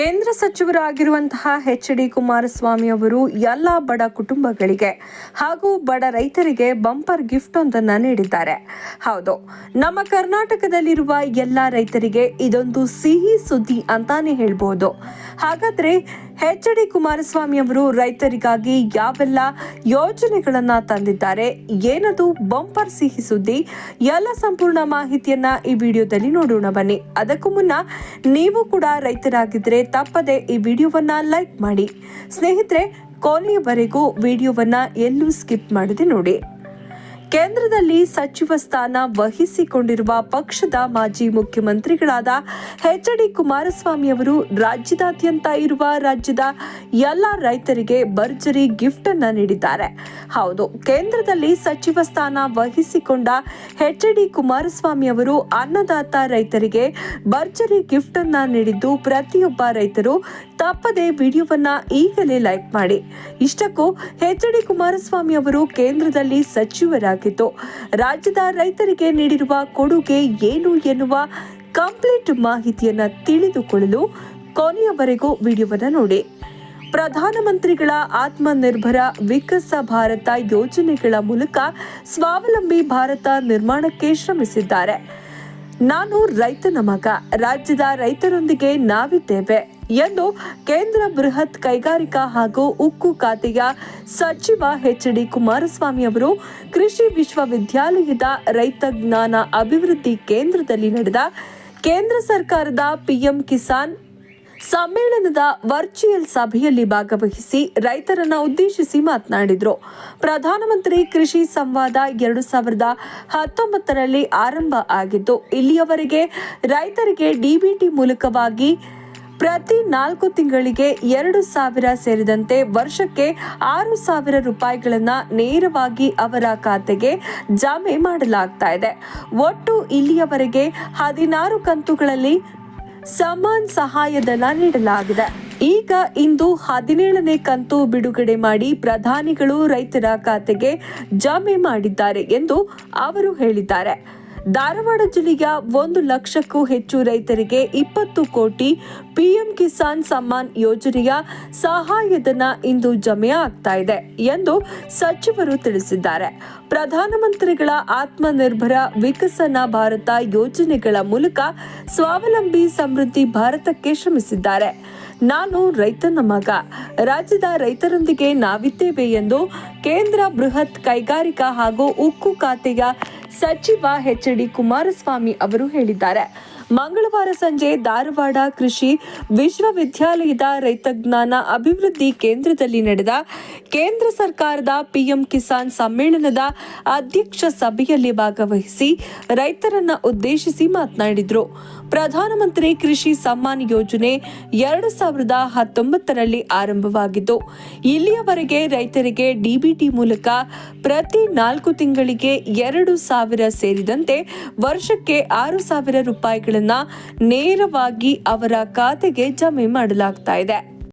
ಕೇಂದ್ರ ಸಚಿವರಾಗಿರುವಂತಹ H D Kumaraswamy ಅವರು ಎಲ್ಲ ಬಡ ಕುಟುಂಬಗಳಿಗೆ ಹಾಗೂ ಬಡ ರೈತರಿಗೆ ಬಂಪರ್ ಗಿಫ್ಟ್ ಒಂದನ್ನು ನೀಡಿದ್ದಾರೆ. ಹೌದು, ನಮ್ಮ ಕರ್ನಾಟಕದಲ್ಲಿರುವ ಎಲ್ಲ ರೈತರಿಗೆ ಇದೊಂದು ಸಿಹಿ ಸುದ್ದಿ ಅಂತಾನೆ ಹೇಳ್ಬೋದು. ಹಾಗಾದ್ರೆ ಎಚ್ ಡಿ ಕುಮಾರಸ್ವಾಮಿ ಅವರು ರೈತರಿಗಾಗಿ ಯಾವೆಲ್ಲ ಯೋಜನೆಗಳನ್ನ ತಂದಿದ್ದಾರೆ, ಏನದು ಬಂಪರ್ ಸಿಹಿ ಸುದ್ದಿ, ಎಲ್ಲ ಸಂಪೂರ್ಣ ಮಾಹಿತಿಯನ್ನ ಈ ವಿಡಿಯೋದಲ್ಲಿ ನೋಡೋಣ ಬನ್ನಿ. ಅದಕ್ಕೂ ಮುನ್ನ ನೀವು ಕೂಡ ರೈತರಾಗಿದ್ರೆ ತಪ್ಪದೆ ಈ ವಿಡಿಯೋವನ್ನ ಲೈಕ್ ಮಾಡಿ. ಸ್ನೇಹಿತರೆ, ಕೊನೆಯವರೆಗೂ ವಿಡಿಯೋವನ್ನ ಎಲ್ಲೂ ಸ್ಕಿಪ್ ಮಾಡದೆ ನೋಡಿ. ಕೇಂದ್ರದಲ್ಲಿ ಸಚಿವ ಸ್ಥಾನ ವಹಿಸಿಕೊಂಡಿರುವ ಪಕ್ಷದ ಮಾಜಿ ಮುಖ್ಯಮಂತ್ರಿಗಳಾದ ಎಚ್ ಡಿ ಕುಮಾರಸ್ವಾಮಿ ಅವರು ರಾಜ್ಯದಾದ್ಯಂತ ಇರುವ ರಾಜ್ಯದ ಎಲ್ಲ ರೈತರಿಗೆ ಭರ್ಜರಿ ಗಿಫ್ಟ್ ಅನ್ನ ನೀಡಿದ್ದಾರೆ. ಹೌದು, ಕೇಂದ್ರದಲ್ಲಿ ಸಚಿವ ಸ್ಥಾನ ವಹಿಸಿಕೊಂಡ ಎಚ್ ಡಿ ಕುಮಾರಸ್ವಾಮಿ ಅವರು ಅನ್ನದಾತ ರೈತರಿಗೆ ಭರ್ಜರಿ ಗಿಫ್ಟ್ ಅನ್ನ ನೀಡಿದ್ದು ಪ್ರತಿಯೊಬ್ಬ ರೈತರು ತಪ್ಪದೆ ವಿಡಿಯೋವನ್ನ ಈಗಲೇ ಲೈಕ್ ಮಾಡಿ. ಇಷ್ಟಕ್ಕೂ ಎಚ್ ಡಿ ಕುಮಾರಸ್ವಾಮಿ ಅವರು ಕೇಂದ್ರದಲ್ಲಿ ಸಚಿವರಾಗಿದ್ದು ರಾಜ್ಯದ ರೈತರಿಗೆ ನೀಡಿರುವ ಕೊಡುಗೆ ಏನು ಎನ್ನುವ ಕಂಪ್ಲೀಟ್ ಮಾಹಿತಿಯನ್ನು ತಿಳಿದುಕೊಳ್ಳಲು ಕೊನೆಯವರೆಗೂ ವಿಡಿಯೋವನ್ನು ನೋಡಿ. ಪ್ರಧಾನಮಂತ್ರಿಗಳ ಆತ್ಮನಿರ್ಭರ ವಿಕಸ ಭಾರತ ಯೋಜನೆಗಳ ಮೂಲಕ ಸ್ವಾವಲಂಬಿ ಭಾರತ ನಿರ್ಮಾಣಕ್ಕೆ ಶ್ರಮಿಸಿದ್ದಾರೆ. ನಾನು ರೈತನ ಮಗ. ರಾಜ್ಯದ ರೈತರೊಂದಿಗೆ ನಾವಿದ್ದೇವೆ. ಎಂದು ಕೇಂದ್ರ ಬೃಹತ್ ಕೈಗಾರಿಕಾ ಹಾಗೂ ಉಕ್ಕು ಖಾತೆಯ ಸಚಿವ ಎಚ್ ಡಿ ಕುಮಾರಸ್ವಾಮಿ ಅವರು ಕೃಷಿ ವಿಶ್ವವಿದ್ಯಾಲಯದ ರೈತ ಜ್ಞಾನ ಅಭಿವೃದ್ಧಿ ಕೇಂದ್ರದಲ್ಲಿ ನಡೆದ ಕೇಂದ್ರ ಸರ್ಕಾರದ ಪಿಎಂ ಕಿಸಾನ್ ಸಮ್ಮೇಳನದ ವರ್ಚುವಲ್ ಸಭೆಯಲ್ಲಿ ಭಾಗವಹಿಸಿ ರೈತರನ್ನು ಉದ್ದೇಶಿಸಿ ಮಾತನಾಡಿದರು. ಪ್ರಧಾನಮಂತ್ರಿ ಕೃಷಿ ಸಂವಾದ ಎರಡು ಸಾವಿರದ ಹತ್ತೊಂಬತ್ತರಲ್ಲಿ ಆರಂಭ ಆಗಿದ್ದು, ಇಲ್ಲಿಯವರೆಗೆ ರೈತರಿಗೆ ಡಿಬಿಟಿ ಮೂಲಕವಾಗಿ ಪ್ರತಿ ನಾಲ್ಕು ತಿಂಗಳಿಗೆ ಎರಡು ಸಾವಿರ ಸೇರಿದಂತೆ ವರ್ಷಕ್ಕೆ ಆರು ಸಾವಿರ ರೂಪಾಯಿಗಳನ್ನ ನೇರವಾಗಿ ಅವರ ಖಾತೆಗೆ ಜಮೆ ಮಾಡಲಾಗ್ತಾ ಇದೆ. ಒಟ್ಟು ಇಲ್ಲಿಯವರೆಗೆ ಹದಿನಾರು ಕಂತುಗಳಲ್ಲಿ ಸಮಾನ್ ಸಹಾಯಧನ ನೀಡಲಾಗಿದೆ. ಈಗ ಇಂದು ಹದಿನೇಳನೇ ಕಂತು ಬಿಡುಗಡೆ ಮಾಡಿ ಪ್ರಧಾನಿಗಳು ರೈತರ ಖಾತೆಗೆ ಜಮೆ ಮಾಡಿದ್ದಾರೆ ಎಂದು ಅವರು ಹೇಳಿದ್ದಾರೆ. ಧಾರವಾಡ ಜಿಲ್ಲೆಯ ಒಂದು ಲಕ್ಷಕ್ಕೂ ಹೆಚ್ಚು ರೈತರಿಗೆ ಇಪ್ಪತ್ತು ಕೋಟಿ ಪಿಎಂ ಕಿಸಾನ್ ಸಮ್ಮಾನ್ ಯೋಜನೆಯ ಸಹಾಯಧನ ಇಂದು ಜಮೆ ಆಗ್ತಾ ಇದೆ ಎಂದು ಸಚಿವರು ತಿಳಿಸಿದ್ದಾರೆ. ಪ್ರಧಾನಮಂತ್ರಿಗಳ ಆತ್ಮನಿರ್ಭರ ವಿಕಸನ ಭಾರತ ಯೋಜನೆಗಳ ಮೂಲಕ ಸ್ವಾವಲಂಬಿ ಸಮೃದ್ಧಿ ಭಾರತಕ್ಕೆ ಶ್ರಮಿಸಿದ್ದಾರೆ. ನಾನು ರೈತನ ಮಗ. ರಾಜ್ಯದ ರೈತರೊಂದಿಗೆ ನಾವಿದ್ದೇವೆ ಎಂದು ಕೇಂದ್ರ ಬೃಹತ್ ಕೈಗಾರಿಕಾ ಹಾಗೂ ಉಕ್ಕು ಖಾತೆಯ ಸಚಿವ ಎಚ್ ಡಿ ಕುಮಾರಸ್ವಾಮಿ ಅವರು ಹೇಳಿದ್ದಾರೆ. ಮಂಗಳವಾರ ಸಂಜೆ ಧಾರವಾಡ ಕೃಷಿ ವಿಶ್ವವಿದ್ಯಾಲಯದ ರೈತಜ್ಞಾನ ಅಭಿವೃದ್ಧಿ ಕೇಂದ್ರದಲ್ಲಿ ನಡೆದ ಕೇಂದ್ರ ಸರ್ಕಾರದ ಪಿಎಂ ಕಿಸಾನ್ ಸಮ್ಮೇಳನದ ಅಧ್ಯಕ್ಷ ಸಭೆಯಲ್ಲಿ ಭಾಗವಹಿಸಿ ರೈತರನ್ನ ಉದ್ದೇಶಿಸಿ ಮಾತನಾಡಿದರು. ಪ್ರಧಾನಮಂತ್ರಿ ಕೃಷಿ ಸಮ್ಮಾನ್ ಯೋಜನೆ ಎರಡು ಸಾವಿರದ ಹತ್ತೊಂಬತ್ತರಲ್ಲಿ ಆರಂಭವಾಗಿದ್ದು, ಇಲ್ಲಿಯವರೆಗೆ ರೈತರಿಗೆ ಡಿಬಿಟಿ ಮೂಲಕ ಪ್ರತಿ ನಾಲ್ಕು ತಿಂಗಳಿಗೆ ಎರಡು ಸಾವಿರ ಸೇರಿದಂತೆ ವರ್ಷಕ್ಕೆ ಆರು ಸಾವಿರ ರೂಪಾಯಿಗಳನ್ನ ನೇರವಾಗಿ ಅವರ ಖಾತೆಗೆ ಜಮೆ ಮಾಡಲಾಗ್ತಾ ಇದೆ.